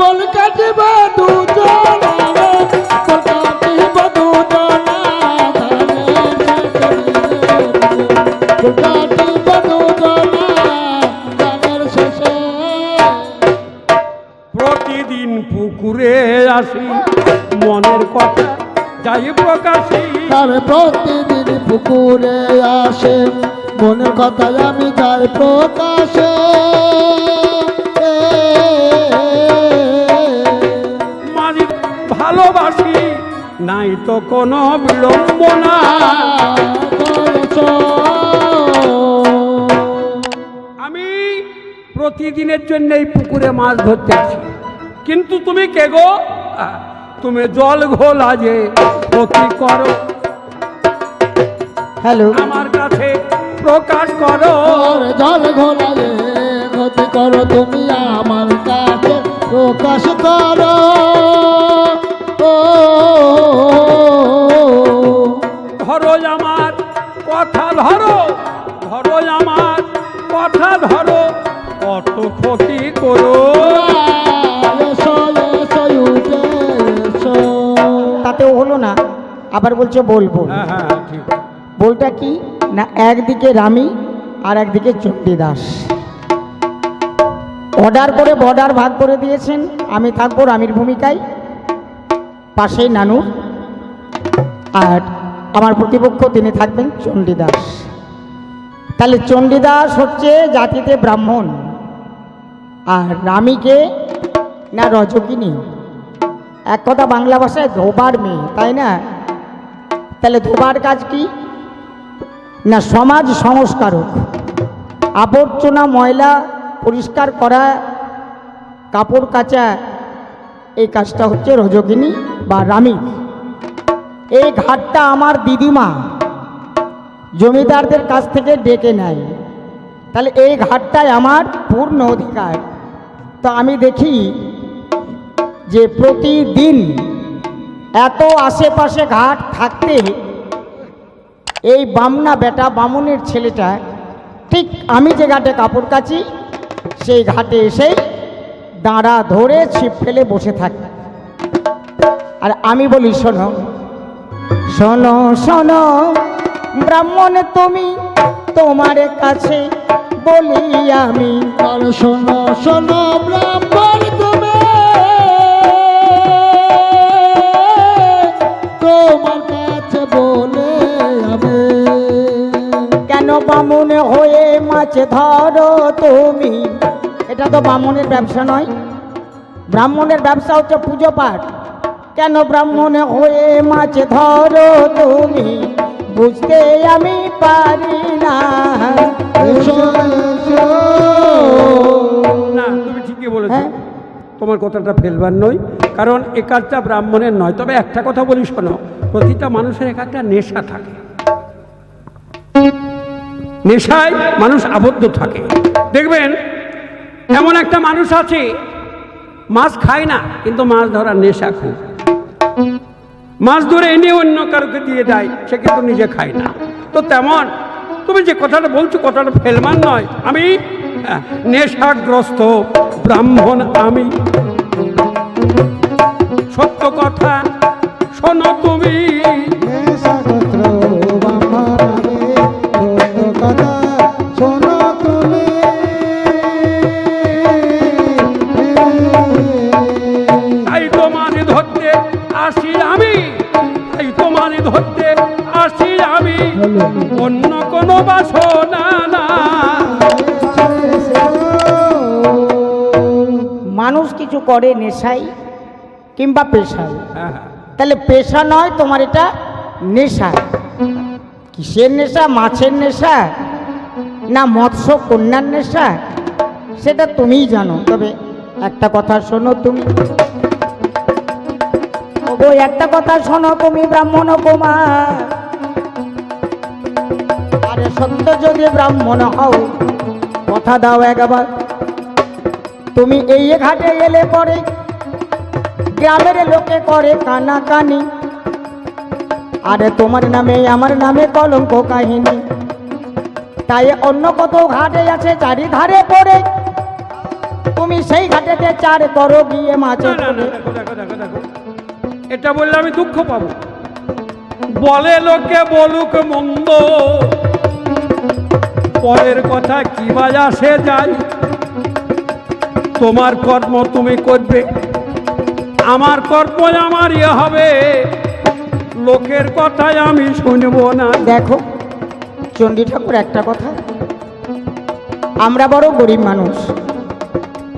বল কাটিব দুজন প্রতিদিন পুকুরে আসি মনের কথা যাই প্রকাশী তার প্রতিদিন পুকুরে আসে, মনের কথায় আমি যাই প্রকাশে। তো কোনো বিড়ম্বনা আমি প্রতিদিনের জন্য এই পুকুরে মাছ ধরতে আসি কিন্তু তুমি কে গো? তুমি জল ঘোলা যে ক্ষতি করো? হ্যালো। আমার কাছে প্রকাশ করো। জল ঘোলালে ক্ষতি করো? তুমি আমার কাছে প্রকাশ করো। ধরো আমার কথা ধরো ধরো আমার কথা ধরো কত ক্ষতি করো। তাতেও হলো না আবার বলছে বলব। হ্যাঁ হ্যাঁ বলটা কি? না একদিকে রামি আর একদিকে চণ্ডীদাস। অর্ডার করে বর্ডার ভাগ করে দিয়েছেন আমি থাকব রামির ভূমিকায়। পাশেই নানু। আর আমার প্রতিপক্ষ তিনি থাকবেন চণ্ডীদাস। তাহলে চণ্ডীদাস হচ্ছে জাতিতে ব্রাহ্মণ। আর রামিকে না রজকিনী? এক কথা বাংলা ভাষায় ধোবার মেয়ে, তাই না? তাহলে ধোবার কাজ কি? না সমাজ সংস্কারক। আবর্জনা ময়লা পরিষ্কার করা, কাপড় কাচা, এই কাজটা হচ্ছে রজকিনী। বা রামি এই ঘাটটা আমার দিদিমা জমিদারদের কাছ থেকে ডেকে নেয়। তাহলে এই ঘাটটাই আমার পূর্ণ অধিকার। তো আমি দেখি যে প্রতিদিন এত আশেপাশে ঘাট থাকতে এই বামনা বেটা বামুনের ছেলেটা, ঠিক আমি যে ঘাটে কাপড় কাচি, সেই ঘাটে এসেই দাঁড়া ধরে ছিপ ফেলে বসে থাকে। আর আমি বলি শোনো। শোনো শোনো ব্রাহ্মণ তুমি তোমার কাছে বলি আমি। শোনো শোনো ব্রাহ্মণ তুমি তোমার কাছে বলে আমি। কেন বামুন হয়ে মাছ ধরো তুমি? এটা তো বামুনের ব্যবসা নয়। ব্রাহ্মণের ব্যবসা হচ্ছে পুজো পাঠ। কেন ব্রাহ্মণ হয়ে মাছ ধরো তুমি? বুঝতে আমি পারি না। তুমি ঠিকই বলেছ। হ্যাঁ। তোমার কথাটা ফেলবার নয় কারণ এ কাজটা ব্রাহ্মণের নয়। তবে একটা কথা বলি শোনো প্রতিটা মানুষের এক একটা নেশা থাকে। নেশায় মানুষ আবদ্ধ থাকে। দেখবেন এমন একটা মানুষ আছে মাছ খায় না কিন্তু মাছ ধরার নেশা খুব। মাছ ধরে এনে অন্য কারোকে দিয়ে দেয় সে কিন্তু নিজে খায় না। তো তেমন, তুমি যে কথাটা বলছো, কথাটা ফেলমান নয়। আমি নেশাগ্রস্ত, ব্রাহ্মণ আমি। সত্য কথা কিছু করে নেশাই কিংবা পেশায় হ্যাঁ তাহলে পেশা নয় তোমার এটা নেশা। কিসের নেশা? মাছের নেশা? না মৎস্য কন্যার নেশা? সেটা তুমিই জানো। তবে একটা কথা শোনো তুমি। ওগো একটা কথা শোনো তুমি ব্রাহ্মণ কুমার। আরে সত্য যদি ব্রাহ্মণ হও কথা দাও একবার। তুমি এই ঘাটে এলে পরে গ্রামের লোকে করে কানা কানি আরে তোমার নামে আমার নামে কলঙ্ক কাহিনী। তাই অন্য কত ঘাটে আছে চারিধারে পড়ে। তুমি সেই ঘাটেতে চার করো গিয়ে মাছ এটা বললে আমি দুঃখ পাবো। বলে লোকে বলুক মন্দ। পরের কথা কি বাজা সে যায় তোমার কর্ম তুমি করবে। আমার কর্ম আমার ইয়ে হবে। লোকের কথায় আমি শুনব না। দেখো চণ্ডী ঠাকুর একটা কথা। আমরা বড় গরিব মানুষ।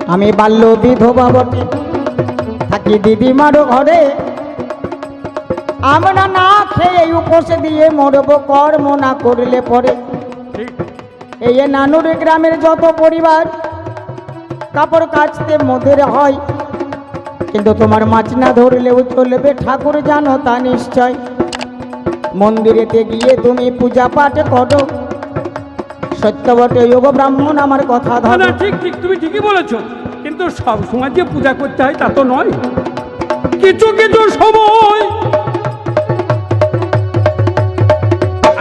আমি বাল্য বিধবা বটে। থাকি দিদিমারও ঘরে। আমরা না খেয়ে উপসে দিয়ে মরব কর্ম না করলে পরে। এই নানুর গ্রামের যত পরিবার কাপড় কাচতে মদের হয়। কিন্তু তোমার মাছ না ধরলেও চলবে ঠাকুর জানো তা নিশ্চয়। মন্দিরেতে গিয়ে তুমি পূজা পাঠ করো। সত্য বটে যোগ ব্রাহ্মণ আমার কথা ধরো। ঠিক ঠিক তুমি ঠিকই বলেছ। কিন্তু সব সময় যে পূজা করতে হয় তা তো নয়। কিছু কিছু সময়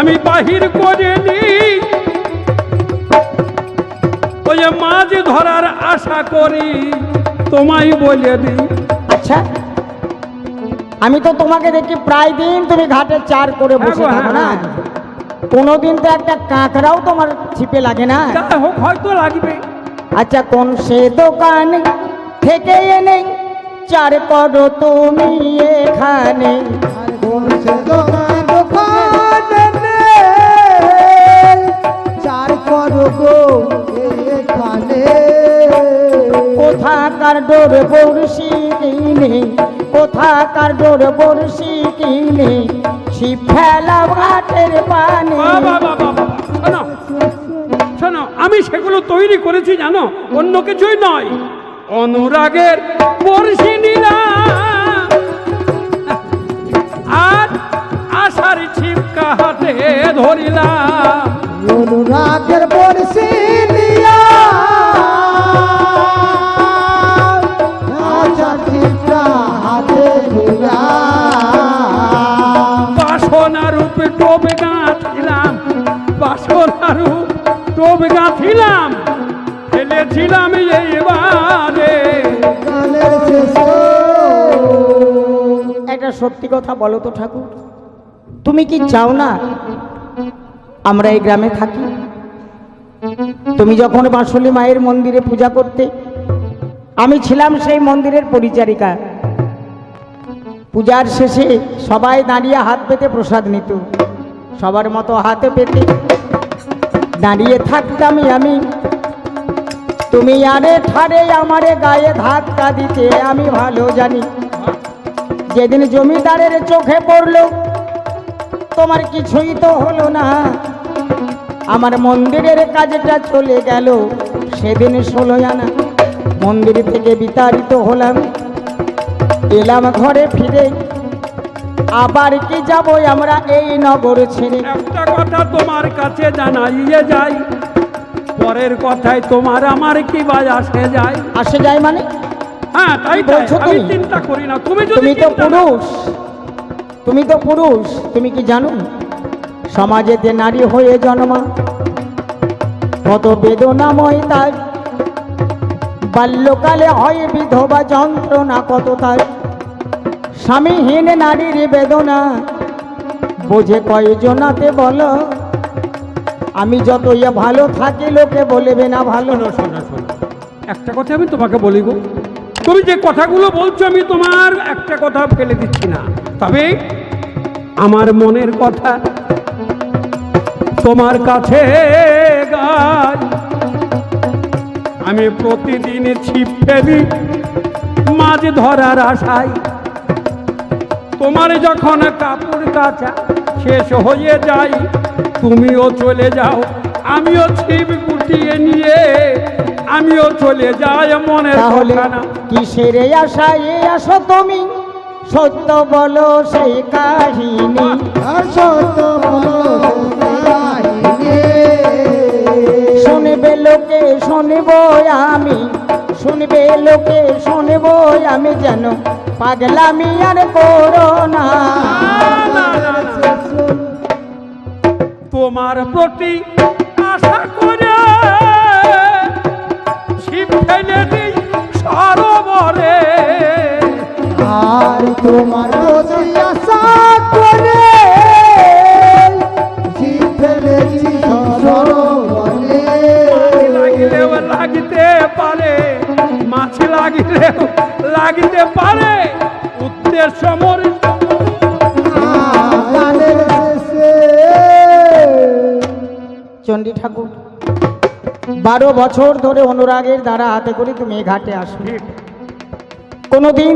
আমি বাহির করে নিই যে মাছ ধরার আশা করি। তোমায় বলে দিই। আচ্ছা আমি তো তোমাকে দেখি প্রায় দিন তুমি ঘাটে চার করে বসে হ্যাঁ থাকো না? হ্যাঁ, কোনোদিন তো একটা কাঁকড়াও তোমার ছিপে লাগে না? হোক হয়তো লাগবে। আচ্ছা কোন সে দোকান থেকে এনে চার করো তুমি এখানে? কোন সে দোকানে গো এখানে। কোথাকার ডোর বড়শি কিনে কোথাকার ডোর বড়শি কিনে ছিপ ফেলা ঘাটের পানি। শোনো শোনো আমি সেগুলো তৈরি করেছি জানো? অন্য কিছুই নয়। অনুরাগের বর্ষি নিলাম। আর আশার ছিপকা হাতে ধরিলাম। অনুরাগের আচ্ছা ঠিকটা হাতে বাসনা রূপে টোপ গাঁথিলাম বাসনা রূপ টোপ গাঁথিলাম ফেলেছিলাম এইবারে। একটা সত্যি কথা বলো তো ঠাকুর তুমি কি চাও না আমরা এই গ্রামে থাকি। তুমি যখন বাঁশুলি মায়ের মন্দিরে পূজা করতে, আমি ছিলাম সেই মন্দিরের পরিচারিকা। পূজার শেষে সবাই দাঁড়িয়ে হাত পেতে প্রসাদ নিত। সবার মতো হাতে পেতে দাঁড়িয়ে থাকতামই আমি। তুমি আরে ঠারে আমারে গায়ে ধাক্কা দিতে, আমি ভালো জানি। যেদিন জমিদারের চোখে পড়ল, তোমার কিছুই তো হলো না। আমার মন্দিরের কাজটা চলে গেল। সেদিন ষোলো আনা মন্দির থেকে বিতাড়িত হলাম। এলাম ঘরে ফিরে। আবার কি যাব আমরা এই নগর ছেড়ে? একটা কথা তোমার কাছে জানাইয়ে যাই। পরের কথায় তোমার আমার কি বাজ আসে যায়? আসে যায় মানে? হ্যাঁ তাই বলছো আমি তুমি? চিন্তা করি না। তুমি তুমি তো পুরুষ। তুমি তো পুরুষ। তুমি কি জানো? সমাজেতে নারী হয়ে জন্মা, কত বেদনাময় তার। বাল্যকালে হয় বিধবা যন্ত্রণা কত তার। স্বামীহীন নারীর বেদনা, বোঝে কয়জনাতে বলো। আমি যত ইয়ে ভালো থাকি, লোকে বলবে না ভালো। একটা কথা আমি তোমাকে বলি গো। তুমি যে কথাগুলো বলছো, আমি তোমার একটা কথা ফেলে দিচ্ছি না। তবে আমার মনের কথা তোমার কাছে গাই। আমি প্রতিদিন ছিপ ফেলি মাছ ধরার আশায়। তোমার যখন কাপড় কাচা শেষ হয়ে যাই তুমিও চলে যাও আমিও ছিপ গুটিয়ে নিয়ে আমিও চলে যাই মনে তাহলে না। কিসের আশায় আসো তুমি? সত্য বলো সেই কাহিনী। সত্য বলো লোকে শুনব আমি শুনবে লোকে শুনব আমি যেন পাগলামি আর করো না না, না, না। তোমার প্রতি আশা করে ছিপ ফেলে দিই সরোবরে আর তোমার প্রতি মাছ লাগিলেও লাগিতে পারে। উদ্দেশ্য মরে। চণ্ডী ঠাকুর বারো বছর ধরে অনুরাগের দ্বারা হাতে করে তুমি ঘাটে আসো কোনোদিন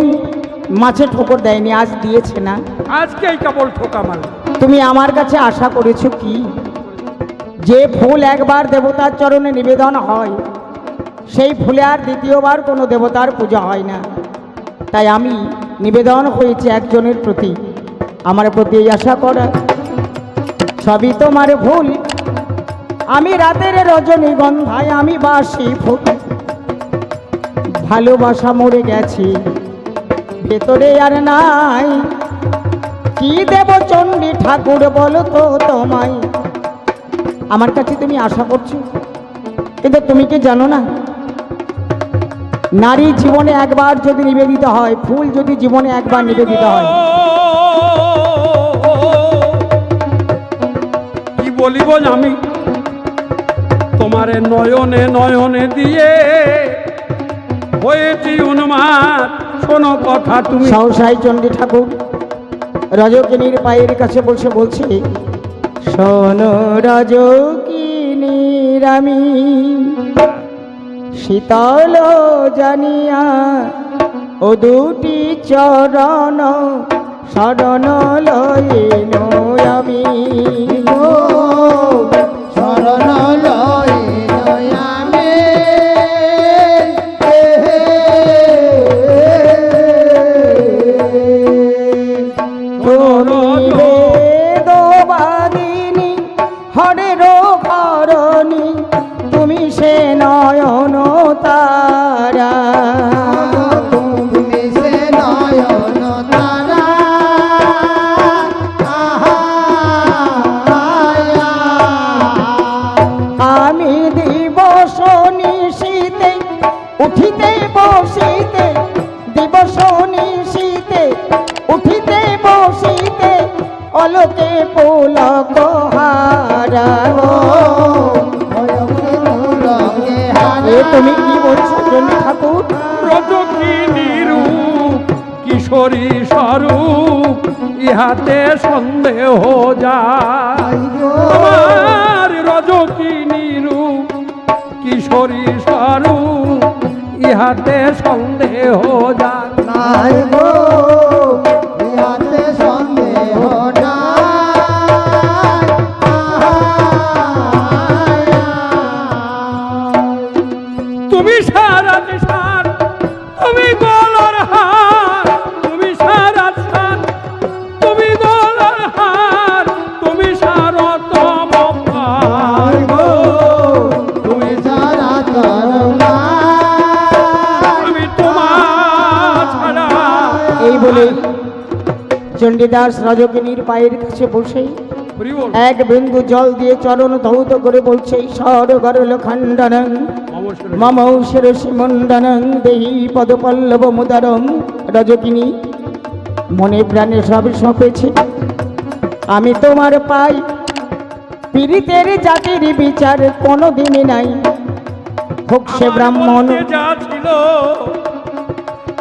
মাছে ঠোকর দেয়নি আজ দিয়েছে না। আজকেই কেবল ঠোকা মারল। তুমি আমার কাছে আশা করেছ কি? যে ফুল একবার দেবতার চরণে নিবেদন হয় সেই ফুলে আর দ্বিতীয়বার কোনো দেবতার পূজা হয় না। তাই আমি নিবেদন হয়েছে একজনের প্রতি। আমার প্রতি আশা করা। সবই তোমার ভুল। আমি রাতের রজনীগন্ধায় আমি বাসি ফুল। ভালোবাসা মরে গেছি। ভেতরে আর নাই। কি দেব চণ্ডী ঠাকুর বলো তো তোমায়? আমার কাছে তুমি আশা করছ। কিন্তু তুমি কি জানো না? নারী জীবনে একবার যদি নিবেদিত হয় ফুল যদি জীবনে একবার নিবেদিত হয়। কি বলিব আমি? তোমারে নয়নে নয়নে দিয়ে হয়েছি উন্মাদ শোনো কথা তুমি। সহসাই চণ্ডী ঠাকুর রজকিনীর পায়ের কাছে বসে বলছি শোন রজকিনীর আমি শীতল জানিয়া ও দুটি চরণ শরণ লইল। তুমি কি বলছো চন্ডী ঠাকুর? রজকিনী রূপ কিশোরী স্বরূপ ইহাতে সন্দেহ যায়। আমার রজকিনী রূপ কিশোরী স্বরূপ ইহাতে সন্দেহ যায়। চণ্ডীদাস রজকিনীর পায়ের কাছে বল। এক বিন্দু জল দিয়ে চরণ ধৌত করে বলছে সর গরল খণ্ডনং। মম শিরসি মণ্ডনং দেহি পদপল্লব মুদারম রজকিনী মনে প্রাণে সব সঁপেছে আমি তোমার পাই পীড়িতের জাতির বিচার কোনো দিনই নাই হোক সে ব্রাহ্মণ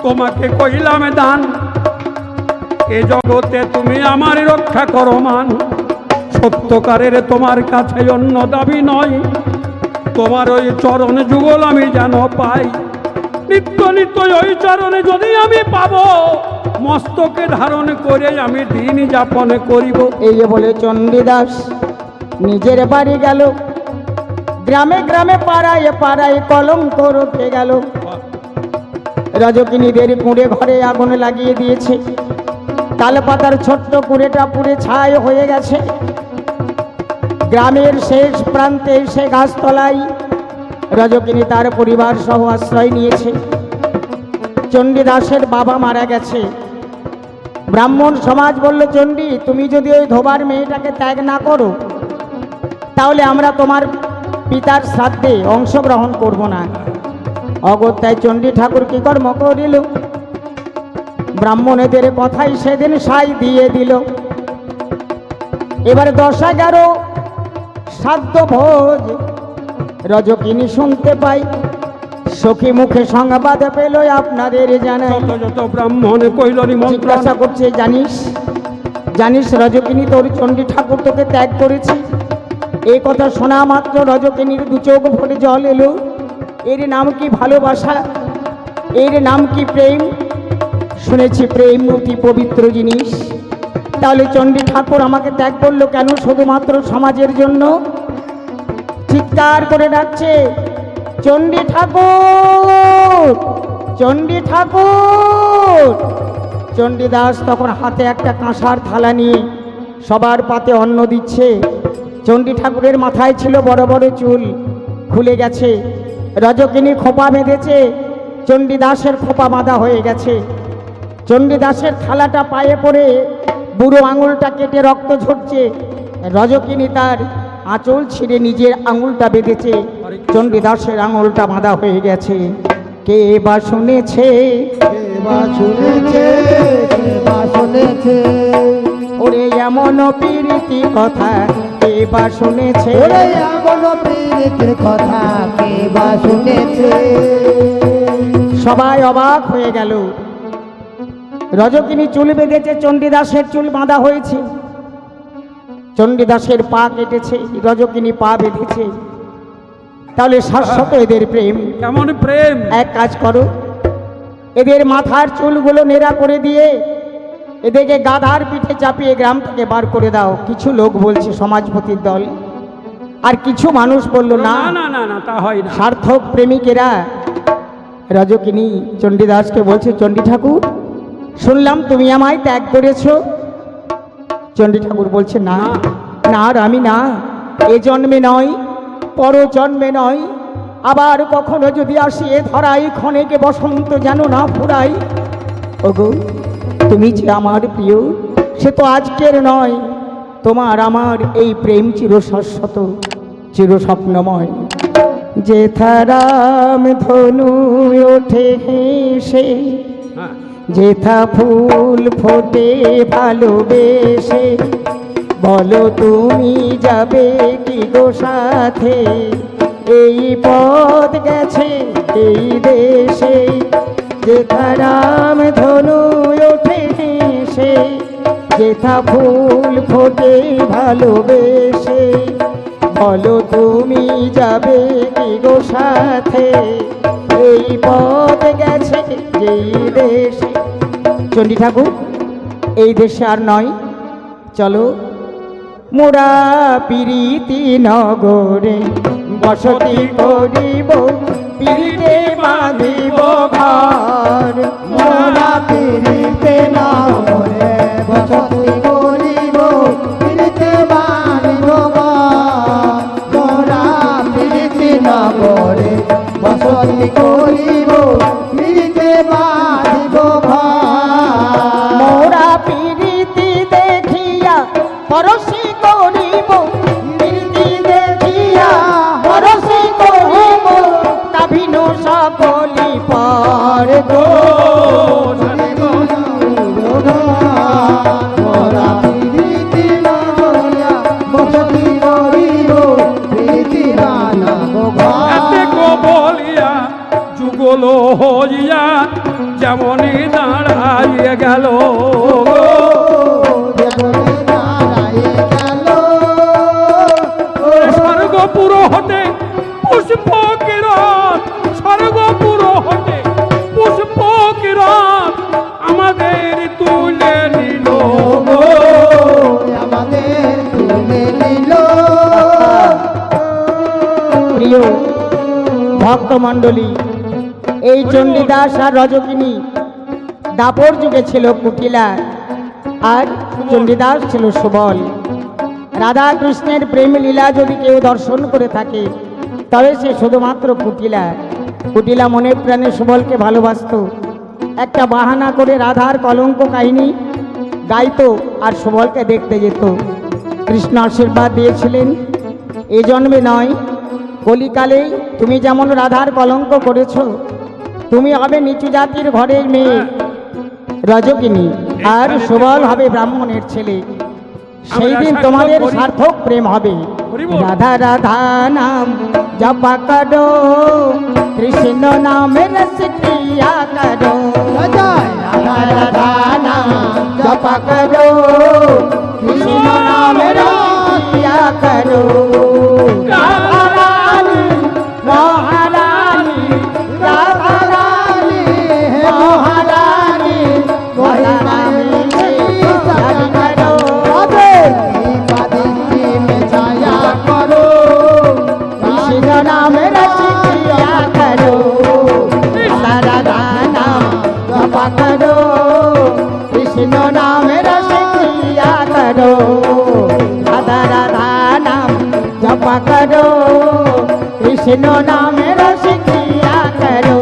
তোমাকে কইলাম দান এ জগতে তুমি আমার রক্ষা করো মান। সত্যকারের তোমার কাছে অন্য দাবি নয়। তোমার ওই চরণ যুগল আমি যেন পাই। নিত্য নিত্য ওই চরণে যদি আমি পাবো মস্তকে ধারণ করে আমি দিন যাপন করিব। এই যে বলে চণ্ডীদাস নিজের বাড়ি গেল। গ্রামে গ্রামে পাড়ায় পাড়ায় কলঙ্ক রটে গেল। রজকিনীদের কুঁড়ে ঘরে আগুন লাগিয়ে দিয়েছে। তালপাতার ছোট্ট কুঁড়েটা পুড়ে ছাই হয়ে গেছে। গ্রামের শেষ প্রান্তে সে গাছতলায় রজকিনী তার পরিবার সহ আশ্রয় নিয়েছে। চণ্ডীদাসের বাবা মারা গেছে। ব্রাহ্মণ সমাজ বলল, চণ্ডী, তুমি যদি ওই ধোবার মেয়েটাকে ত্যাগ না করো, তাহলে আমরা তোমার পিতার শ্রাদ্ধে অংশগ্রহণ করব না। অগত্যায় চণ্ডী ঠাকুর কি কর্ম করিল? ব্রাহ্মণেদের কথাই সেদিন সাই দিয়ে দিল। এবার দশ এগারো সাধ্য ভোজ। রজকিনী শুনতে পাই সখী মুখে সংবাদ পেল আপনাদের জানাই। যত ব্রাহ্মণ কইল জিজ্ঞাসা করছে জানিস জানিস রজকিনী তোর চণ্ডী ঠাকুর তোকে ত্যাগ করেছি। এই কথা শোনা মাত্র রজকিনীর দু চোখ ভরে জল এলো। এর নাম কি ভালোবাসা? এর নাম কি প্রেম? শুনেছি প্রেম অতি পবিত্র জিনিস। তাহলে চণ্ডী ঠাকুর আমাকে ত্যাগ করল কেন শুধুমাত্র সমাজের জন্য? চিৎকার করে ডাকছে চণ্ডী ঠাকুর! চণ্ডী ঠাকুর! চণ্ডীদাস তখন হাতে একটা কাঁসার থালা নিয়ে সবার পাতে অন্ন দিচ্ছে। চণ্ডী ঠাকুরের মাথায় ছিল বড় বড় চুল, খুলে গেছে। রজকিনী খোপা বেঁধেছে চণ্ডীদাসের খোপা বাঁধা হয়ে গেছে। চণ্ডীদাসের থালাটা পায়ে পড়ে বুড়ো আঙুলটা কেটে রক্ত ঝরছে। রজকিনী তার আঁচল ছিঁড়ে নিজের আঙুলটা বেঁধেছে। চণ্ডীদাসের আঙুলটা বাঁধা হয়ে গেছে। কে বা শুনেছে? ওরে এমন প্রীতি কথা কে বা শুনেছে? ওরে এমন পীড়িতের কথা কে বা শুনেছে? সবাই অবাক হয়ে গেল। রজকিনী চুল বেঁধেছে চণ্ডীদাসের চুল বাঁধা হয়েছে। চণ্ডীদাসের পা কেটেছে রজকিনী পা বেঁধেছে। তাহলে শাশ্বত এদের প্রেম। কেমন প্রেম? এক কাজ করো এদের মাথার চুলগুলো নেড়া করে দিয়ে এদেরকে গাধার পিঠে চাপিয়ে গ্রাম থেকে বার করে দাও। কিছু লোক বলছে সমাজপতির দল। আর কিছু মানুষ বলল না না না না তা হয় না। সার্থক প্রেমিকেরা রজকিনী চণ্ডীদাসকে বলছে চণ্ডী ঠাকুর শুনলাম তুমি আমায় ত্যাগ করেছ। চণ্ডী ঠাকুর বলছে, না না আর আমি না। এ জন্মে নয় পর জন্মে নয়। আবার কখনো যদি আসি এ ধরাই ক্ষণেকে বসন্ত যেন না ফুরাই ওগো, তুমি যে আমার প্রিয়, সে তো আজকের নয়। তোমার আমার এই প্রেম চির শাশ্বত চির স্বপ্নময় যেথারাম ধনু ওঠে হেসে যেথা ফুল ফোটে ভালোবেসে, বলো তুমি যাবে কি গো সাথে? এই পথ গেছে এই দেশে, যেথা রাম ধনু ওঠে সে যেথা ফুল ফোটে ভালোবেসে বলো তুমি যাবে কি গো সাথে? এই পথ গেছে যেই দেশে। চণ্ডী ঠাকুর, এই দেশে আর নয়। চলো মোরা পিরিতি নগরে বসতি করিব, পিরিতে বাঁধিব ঘর। মোরা পীড়িতে না বসতি করিব পীড়িতে বানিব ভক্তমণ্ডলী এই চণ্ডীদাস আর রজকিনী দাপর যুগে ছিল কুটিলা, আর চণ্ডীদাস ছিল সুবল। রাধা কৃষ্ণের প্রেম লীলা যদি কেউ দর্শন করে থাকে, তবে সে শুধুমাত্র কুটিলা। কুটিলা মনে প্রাণে সুবলকে ভালোবাসত। একটা বাহানা করে রাধার কলঙ্ক কাহিনী গাইত আর সুবলকে দেখতে যেত। কৃষ্ণ আশীর্বাদ দিয়েছিলেন, এ জন্মে নয় কলিকালে তুমি যেমন রাধার কলঙ্ক করেছ তুমি হবে নিচু জাতির ঘরের মেয়ে রজকিনী আর সুবল হবে ব্রাহ্মণের ছেলে। সেই দিন তোমাদের সার্থক প্রেম হবে। রাধা রাধা নাম জপা করো কৃষ্ণ নামে রস করো। রাধা রাধা নাম জপা করো কৃষ্ণ নামে রস করো। कृष्ण नाम रस किया करो